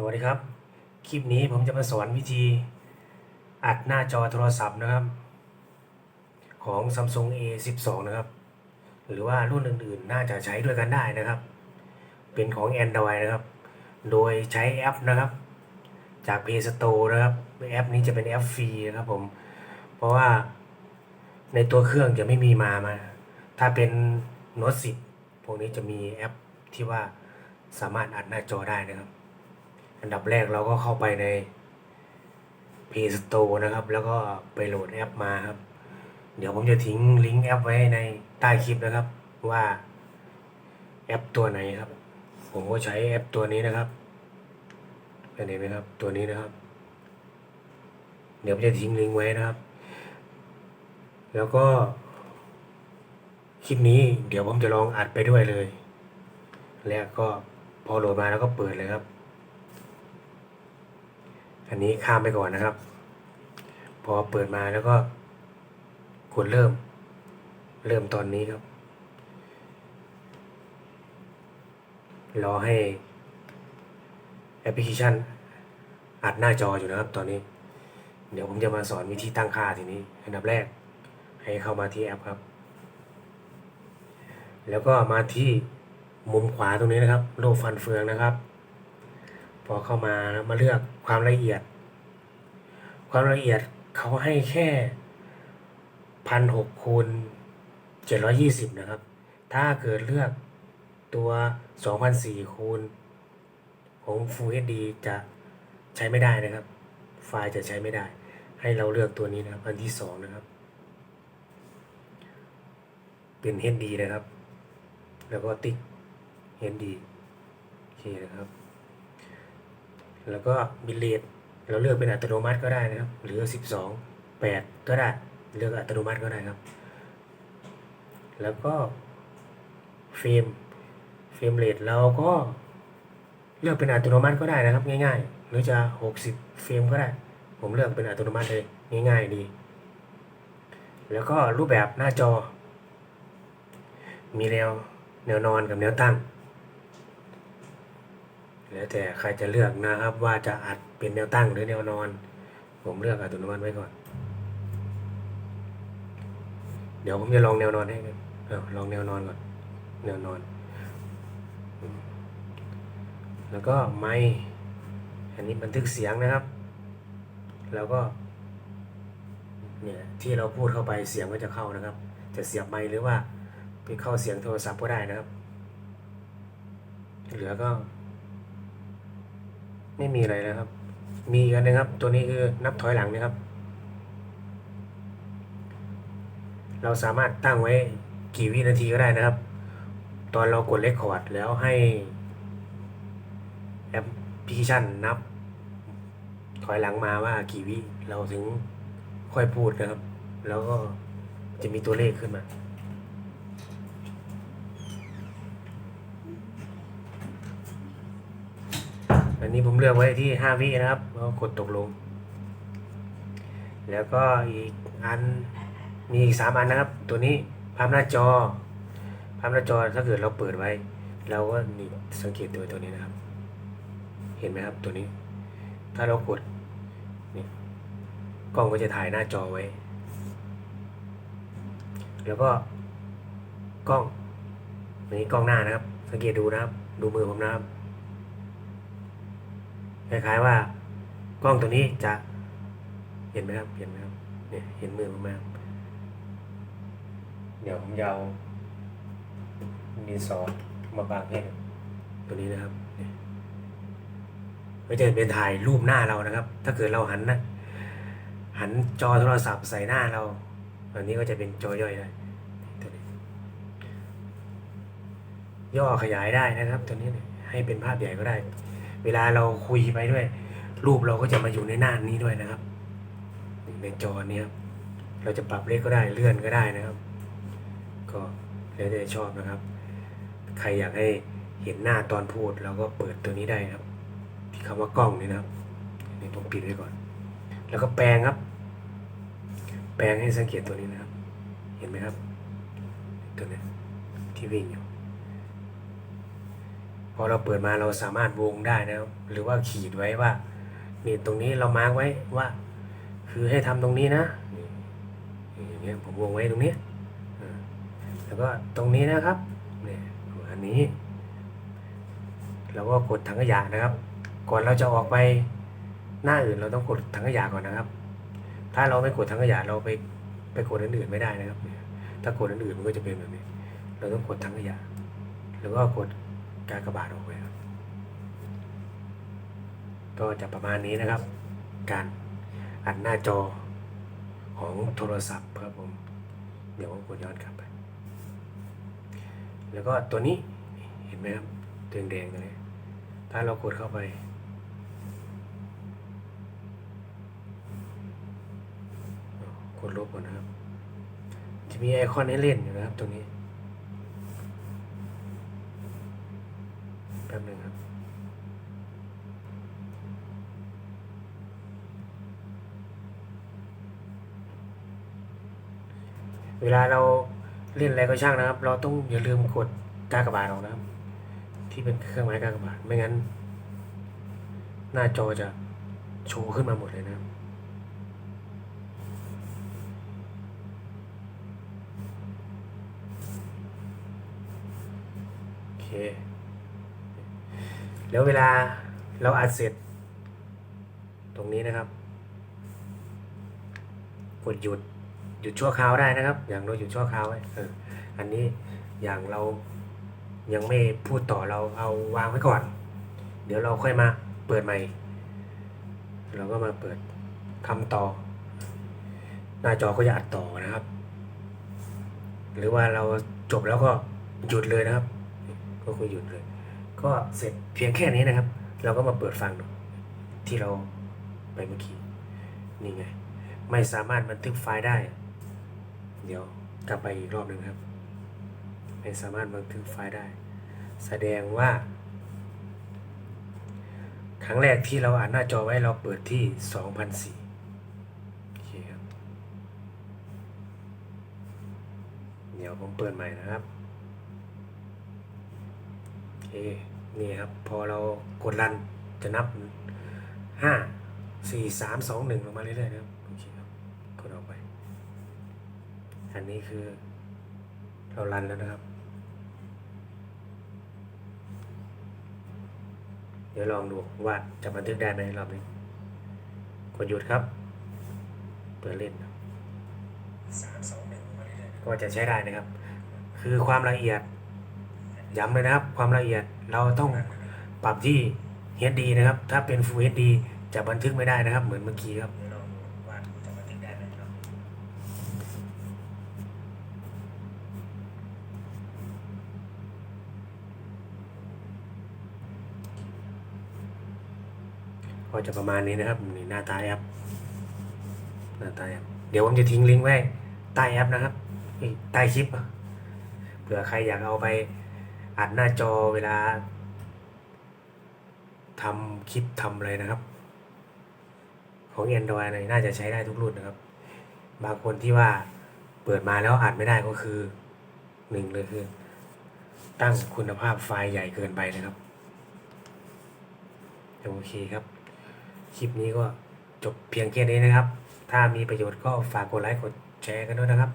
สวัสดีครับ คลิปนี้ผมจะมาสอนวิธีอัดหน้าจอโทรศัพท์นะครับ ของ Samsung A12 นะครับ หรือว่ารุ่นอื่นๆ น่าจะใช้ด้วยกันได้นะครับ เป็นของ Android นะครับ โดยใช้แอปนะครับ จาก Play Store นะครับ แอปนี้จะเป็นแอปฟรีนะครับผม เพราะว่าในตัวเครื่องจะไม่มีมามา ถ้าเป็น Note 10พวกนี้จะมีแอปที่ว่าสามารถอัดหน้าจอได้นะครับ อันดับแรกเราก็เข้าไปใน Play Store นะครับ แล้วก็ไปโหลดแอปมาครับ เดี๋ยวผมจะทิ้งลิงก์แอปไว้ในใต้คลิปนะครับ ว่าแอปตัวไหนครับ ผมก็ใช้แอปตัวนี้นะครับเห็นไหมครับ ตัวนี้นะครับ เดี๋ยวผมจะทิ้งลิงก์ไว้นะครับ แล้วก็คลิปนี้เดี๋ยวผมจะลองอัดไปด้วยเลย แล้วก็พอโหลดมาแล้วก็เปิดเลยครับ อันนี้ข้ามไปก่อนนะครับ พอเปิดมาแล้วก็กดเริ่ม เริ่มตอนนี้ครับ รอให้แอปพลิเคชันอัดหน้าจออยู่นะครับตอนนี้ เดี๋ยวผมจะมาสอนวิธีตั้งค่าทีนี้ อันดับแรก ให้เข้ามาที่แอปครับ แล้วก็มาที่มุมขวาตรงนี้นะครับรูปฟันเฟืองนะครับ พอเข้ามามาเลือกความละเอียด ความละเอียดเขาให้แค่พันหกคูณเจ็ดร้อยี่สิบนะครับ ถ้าเกิดเลือกตัวสองพันสี่คูณของ Full HD จะใช้ไม่ได้นะครับ ไฟล์จะใช้ไม่ได้ ให้เราเลือกตัวนี้นะครับ อันที่สองนะครับ เป็น HD นะครับ แล้วก็ติ๊ก HD โอเคนะครับ แล้วก็บิตเรทเราเลือกเป็นอัตโนมัติก็ได้นะครับ หรือ 12 8 ก็ได้ เลือกอัตโนมัติก็ได้ครับ แล้วก็เฟรมเฟรมเรทเราก็เลือกเป็นอัตโนมัติก็ได้นะครับ ง่ายๆ หรือจะ 60 เฟรมก็ได้ ผมเลือกเป็นอัตโนมัติเลยง่าย ๆ ดี แล้วก็รูปแบบหน้าจอ มีแนวแนวนอนกับแนวตั้ง แล้วแต่ใครจะเลือกนะครับ ว่าจะอัดเป็นแนวตั้งหรือแนวนอน ผมเลือกอัตโนมัติไว้ก่อน เดี๋ยวผมจะลองแนวนอนให้กันเอาลองแนวนอนก่อน แนวนอน แล้วก็ไมค์อันนี้บันทึกเสียงนะครับ แล้วก็เนี่ยที่เราพูดเข้าไปเสียงก็จะเข้านะครับ จะเสียบไมค์หรือว่าไปเข้าเสียงโทรศัพท์ก็ได้นะครับ เหลือก็ ไม่มีอะไรนะครับ มีอีกอันนะครับ ตัวนี้คือนับถอยหลังนะครับ เราสามารถตั้งไว้กี่วินาทีก็ได้นะครับ ตอนเรากดเลคคอร์ดแล้วให้แอปพลิเคชันนับ ถอยหลังมาว่ากี่วิเราถึงค่อยพูดนะครับ แล้วก็จะมีตัวเลขขึ้นมา อันนี้ผมเลือกไว้ที่ห้าวินะครับแล้วกดตกลง แล้วก็อีกอันมีอีกสามอันนะครับ ตัวนี้ภาพหน้าจอภาพหน้าจอถ้าเกิดเราเปิดไว้ เราก็นี่สังเกตตัวตัวนี้นะครับ เห็นไหมครับตัวนี้ ถ้าเรากดนี่กล้องก็จะถ่ายหน้าจอไว้ แล้วก็กล้องอันนี้กล้องหน้านะครับ สังเกตดูนะครับ ดูมือผมนะครับ คล้ายๆว่ากล้องตัวนี้จะเห็นไหมครับเห็นไหมครับเนี่ยเห็นมือผมไหมเดี๋ยวผมจะเอาดินสอมาบางให้ตัวนี้นะครับเนี่ยก็จะเป็นถ่ายรูปหน้าเรานะครับ ถ้าเกิดเราหันนะหันจอโทรศัพท์ใส่หน้าเราอันนี้ก็จะเป็นจอย่อยได้ตัวนี้ย่อขยายได้นะครับ ตัวนี้เนี่ยให้เป็นภาพใหญ่ก็ได้ เวลาเราคุยไปด้วย รูปเราก็จะมาอยู่ในหน้านี้ด้วยนะครับ ในจอเนี้ยครับเราจะปรับเล็กก็ได้เลื่อนก็ได้นะครับ ก็แล้วแต่ชอบนะครับ ใครอยากให้เห็นหน้าตอนพูดเราก็เปิดตัวนี้ได้ครับ ที่คำว่ากล้องนี่นะครับนี่ผมปิดไว้ก่อน แล้วก็แปลงครับ แปลงให้สังเกตตัวนี้นะครับ เห็นไหมครับ ตัวนี้ที่วิ่งอยู่ พอเราเปิดมาเราสามารถวงได้นะครับหรือว่าขีดไว้ว่านี่ตรงนี้เรามาร์กไว้ว่า คือให้ทำตรงนี้นะนี่อย่างเงี้ยผมวงไว้ตรงนี้แล้วก็ตรงนี้นะครับเนี่ยอันนี้เราก็กดถังขยะนะครับ ก่อนเราจะออกไปหน้าอื่นเราต้องกดถังขยะก่อนนะครับ ถ้าเราไม่กดถังขยะเราไปไปกดอันอื่นไม่ได้นะครับ ถ้ากดอันอื่นมันก็จะเป็นแบบนี้ เราต้องกดถังขยะ แล้วก็กด กากบาทออกไปครับ ก็จะประมาณนี้นะครับ การอัดหน้าจอของโทรศัพท์ครับผม เดี๋ยวผมกดย้อนกลับไป แล้วก็ตัวนี้เห็นไหมครับแดงๆตัวนี้ ถ้าเรากดเข้าไปกดลบก่อนนะครับ จะมีไอคอนให้เล่นอยู่นะครับตรงนี้ แป๊บนึงครับเวลาเราเล่นอะไรก็ช่างนะครับ เราต้องอย่าลืมกดกากบาทออกนะครับ ที่เป็นเครื่องหมายกากบาทไม่งั้น หน้าจอจะโชว์ขึ้นมาหมดเลยนะครับโอเค แล้วเวลาเราอัดเสร็จ ตรงนี้นะครับ กดหยุดหยุดชั่วคราวได้นะครับ อย่างเราหยุดชั่วคราวไว้เอออันนี้อย่างเรายังไม่พูดต่อเราเอาวางไว้ก่อน เดี๋ยวเราค่อยมาเปิดใหม่ เราก็มาเปิดทำต่อ หน้าจอก็จะอัดต่อนะครับ หรือว่าเราจบแล้วก็หยุดเลยนะครับ ก็คือหยุดเลย ก็เสร็จเพียงแค่นี้นะครับ เราก็มาเปิดฟังดูที่เราไปเมื่อกี้นี่ไง ไม่สามารถบันทึกไฟล์ได้ เดี๋ยวกลับไปอีกรอบหนึ่งครับ ไม่สามารถบันทึกไฟล์ได้ แสดงว่า ครั้งแรกที่เราอ่านหน้าจอไว้เราเปิดที่ 2004โอเคครับ เดี๋ยวผมเปิดใหม่นะครับ โอเคนี่ครับ พอเรากดรันจะนับ 5 4 3 2 1ลงมาเรื่อยๆนะครับโอเคครับกดออกไป อันนี้คือ เรารันแล้วนะครับ เดี๋ยวลองดูว่าจะบันทึกได้ไหมรอบนี้กดหยุดครับ เปิดเล่นครับก็จะใช้ได้นะครับ คือความละเอียด ย้ำเลยนะครับ ความละเอียดเราต้องปรับที่ HD นะครับ ถ้าเป็น Full HD จะบันทึกไม่ได้นะครับ เหมือนเมื่อกี้ครับก็จะประมาณนี้นะครับนี่หน้าตาแอปหน้าตาแอปเดี๋ยวผมจะทิ้งลิงก์ไว้ใต้แอปนะครับใต้คลิปเผื่อใครอยากเอาไป อัดหน้าจอเวลาทำคลิปทำอะไรนะครับ ของ Android เนี่ยน่าจะใช้ได้ทุกรุ่นนะครับ บางคนที่ว่าเปิดมาแล้วอัดไม่ได้ก็คือหนึ่งเลยคือ ตั้งคุณภาพไฟล์ใหญ่เกินไปนะครับ โอเคครับ คลิปนี้ก็จบเพียงแค่นี้นะครับ ถ้ามีประโยชน์ก็ฝากกดไลค์กดแชร์กันด้วยนะครับ